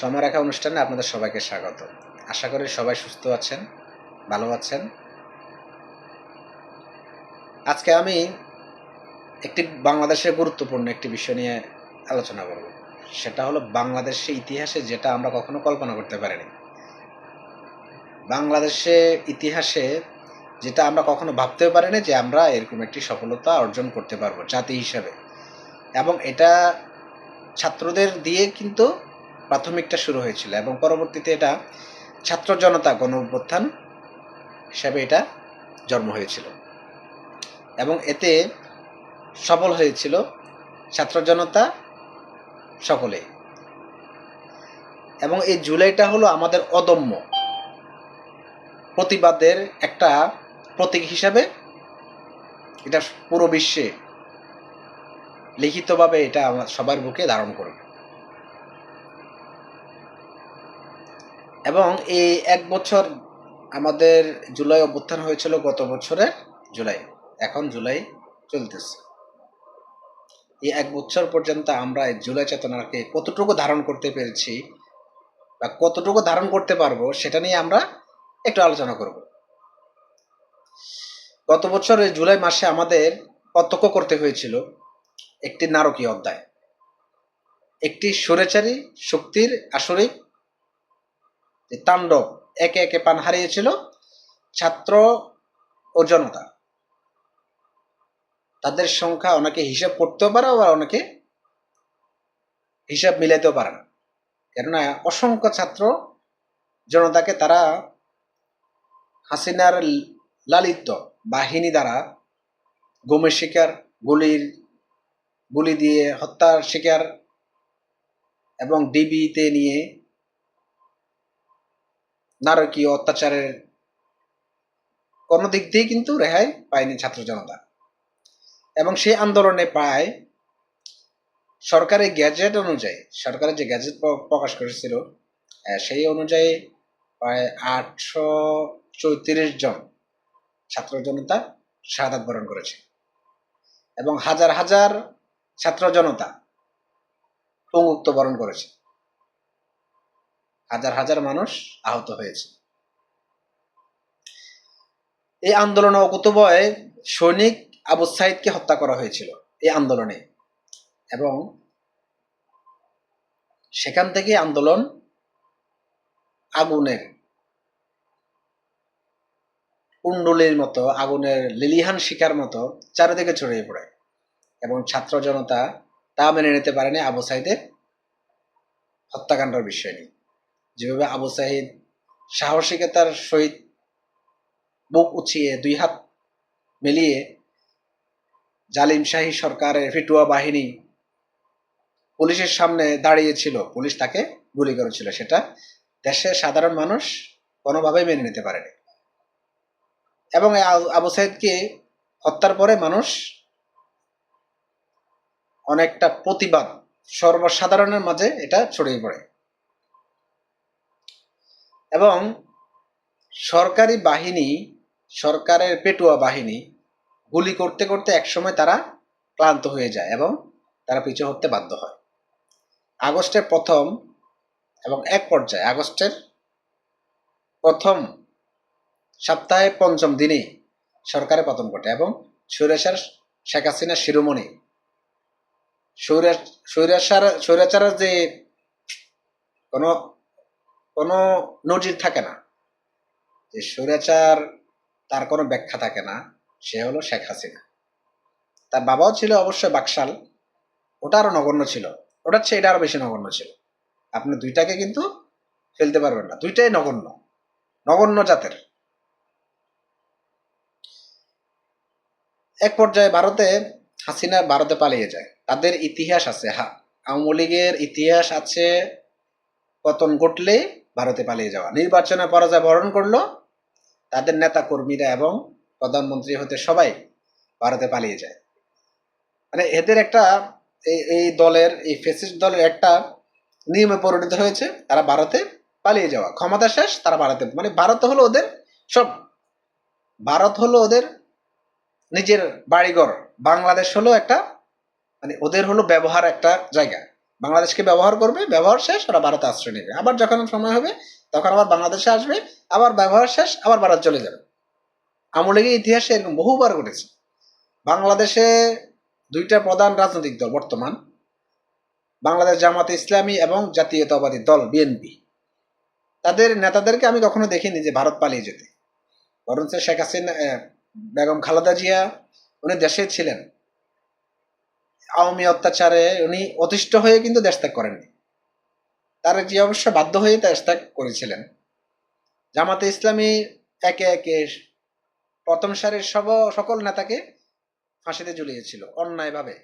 সময়রেখা অনুষ্ঠানে আপনাদের সবাইকে স্বাগত। আশা করি সবাই সুস্থ আছেন, ভালো আছেন। আজকে আমি একটি বাংলাদেশের গুরুত্বপূর্ণ একটি বিষয় নিয়ে আলোচনা করব। সেটা হলো বাংলাদেশের ইতিহাসে যেটা আমরা কখনো কল্পনা করতে পারিনি। বাংলাদেশের ইতিহাসে যেটা আমরা কখনো ভাবতেও পারিনি যে আমরা এরকম একটি সফলতা অর্জন করতে পারব জাতি হিসাবে। এবং এটা ছাত্রদের দিয়ে কিন্তু প্রাথমিকটা শুরু হয়েছিল এবং পরবর্তীতে এটা ছাত্র জনতা গণ অভ্যুত্থান হিসাবে এটা জন্ম হয়েছিল। এবং এতে সফল হয়েছিল ছাত্র জনতা সকলে। এবং এই জুলাইটা হলো আমাদের অদম্য প্রতিবাদের একটা প্রতীক হিসাবে এটা পুরো বিশ্বে লিখিতভাবে এটা আমার সবার বুকে ধারণ করবে। এবং এই এক বছর আমাদের জুলাই অভ্যুত্থান হয়েছিল গত বছরের জুলাই। এখন জুলাই চলতেছে। এই এক বছর পর্যন্ত আমরা এই জুলাই চেতনাকে কতটুকু ধারণ করতে পেরেছি বা কতটুকু ধারণ করতে পারব সেটা নিয়ে আমরা একটু আলোচনা করব। গত বছর এই জুলাই মাসে আমাদের প্রত্যক্ষ করতে হয়েছিল একটি নারকীয় অধ্যায়। একটি সুরেচারী শক্তির আসরিক তাণ্ডব একে একে পান হারিয়েছিল ছাত্র ও জনতা। তাদের সংখ্যা অনেকে হিসাব করতেও পারে, আবার অনেকে হিসাব মিলাইতেও পারে না। কেননা অসংখ্য ছাত্র জনতাকে তারা হাসিনার লালিত বাহিনী দ্বারা গমের শিকার, গুলির গুলি দিয়ে হত্যার শিকার এবং ডিবিতে নিয়ে নারকীয় অত্যাচারের কোনো দিক দিয়ে কিন্তু রেহাই পায়নি ছাত্র জনতা। এবং সেই আন্দোলনে প্রায় সরকারের গ্যাজেট অনুযায়ী, সরকারের যে গ্যাজেট প্রকাশ করেছিল সেই অনুযায়ী প্রায় আটশো চৌত্রিশ জন ছাত্র জনতা শাহাদাত বরণ করেছে। এবং হাজার হাজার ছাত্র জনতা পঙ্গুত্ব বরণ করেছে। হাজার হাজার মানুষ আহত হয়েছে। এই আন্দোলনে অকুতবয় সৈনিক আবু সাইদকে হত্যা করা হয়েছিল এই আন্দোলনে। এবং সেখান থেকে আন্দোলন আগুনের কুণ্ডলির মতো, আগুনের লিলিহান শিকার মতো চারিদিকে ছড়িয়ে পড়ে এবং ছাত্র জনতা তা মেনে নিতে পারেনি আবু সাইদের হত্যাকাণ্ডের বিষয় নিয়ে। যেভাবে আবু সাহিদ সাহসিকতার সহিত বুক উঁচিয়ে দুই হাত মিলিয়ে জালিম শাহী সরকারের ফিটুয়া বাহিনী পুলিশের সামনে দাঁড়িয়েছিল, পুলিশ তাকে গুলি করেছিল। সেটা দেশের সাধারণ মানুষ কোনোভাবেই মেনে নিতে পারেনি। এবং আবু সাইদকে হত্যার পরে মানুষ অনেকটা প্রতিবাদ, সর্বসাধারণের মাঝে এটা ছড়িয়ে পড়ে। এবং সরকারি বাহিনী, সরকারের পেটুয়া বাহিনী গুলি করতে করতে একসময় তারা ক্লান্ত হয়ে যায় এবং তারা পিছু হতে বাধ্য হয়। আগস্টের প্রথম এবং এক পর্যায়ে আগস্টের প্রথম সপ্তাহে পঞ্চম দিনে সরকারের পতন ঘটে এবং সুরেশার শেখ হাসিনা শিরোমণি স্বৈরাচার, স্বৈরাচারের যে কোনো কোনো নজির থাকে না। যে স্বৈরাচার তার কোনো ব্যাখ্যা থাকে না। সে হলো শেখ হাসিনা। তার বাবাও ছিল অবশ্যই বাকশাল, ওটা আরও নগণ্য ছিল। ওটার চেয়ে এটা আরও বেশি নগণ্য ছিল। আপনি দুইটাকে কিন্তু ফেলতে পারবেন না। দুইটাই নগণ্য। নগণ্য জাতের। এক পর্যায়ে ভারতে হাসিনা ভারতে পালিয়ে যায়। তাদের ইতিহাস আছে। হা, আওয়ামী লীগের ইতিহাস আছে। পতন ঘটলে ভারতে পালিয়ে যাওয়া। নির্বাচনে পরাজয় বরণ করল তাদের নেতা কর্মীরা এবং প্রধানমন্ত্রী হতে সবাই ভারতে পালিয়ে যায়। মানে এদের একটা এই এই দলের, এই ফেসিস্ট দলের একটা নিয়মে পরিণত হয়েছে, তারা ভারতে পালিয়ে যাওয়া। ক্ষমতা শেষ, তারা ভারতে মানে ভারত হলো ওদের সব, ভারত হলো ওদের নিজের বাড়িঘর। বাংলাদেশ হলো একটা মানে ওদের হলো ব্যবহার একটা জায়গা। বাংলাদেশকে ব্যবহার করবে, ব্যবহার শেষ, ওরা ভারতে আশ্রয় নেবে। আবার যখন সময় হবে, তখন আবার বাংলাদেশে আসবে, আবার ব্যবহার শেষ, আবার ভারত চলে যাবে। আমলেগের ইতিহাসে এরকম বহুবার ঘটেছে। বাংলাদেশে দুইটা প্রধান রাজনৈতিক দল বর্তমান, বাংলাদেশ জামাতে ইসলামী এবং জাতীয়তাবাদী দল, বিএনপি। তাদের নেতাদেরকে আমি কখনো দেখিনি যে ভারত পালিয়ে যেতে। বরঞ্চ শেখ হাসিনা বেগম খালেদা জিয়া, উনি দেশে ছিলেন। আওয়ামী অত্যাচারে উনি অতিষ্ঠ হয়ে কিন্তু দেশ ত্যাগ করেননি। তার যে অবশ্য বাধ্য হয়ে দেশ ত্যাগ করেছিলেন। জামাতে ইসলামী একে একে প্রথম সারির সব, সকল নেতাকে ফাঁসিতে ঝুলিয়েছিল, অন্যায়ভাবে।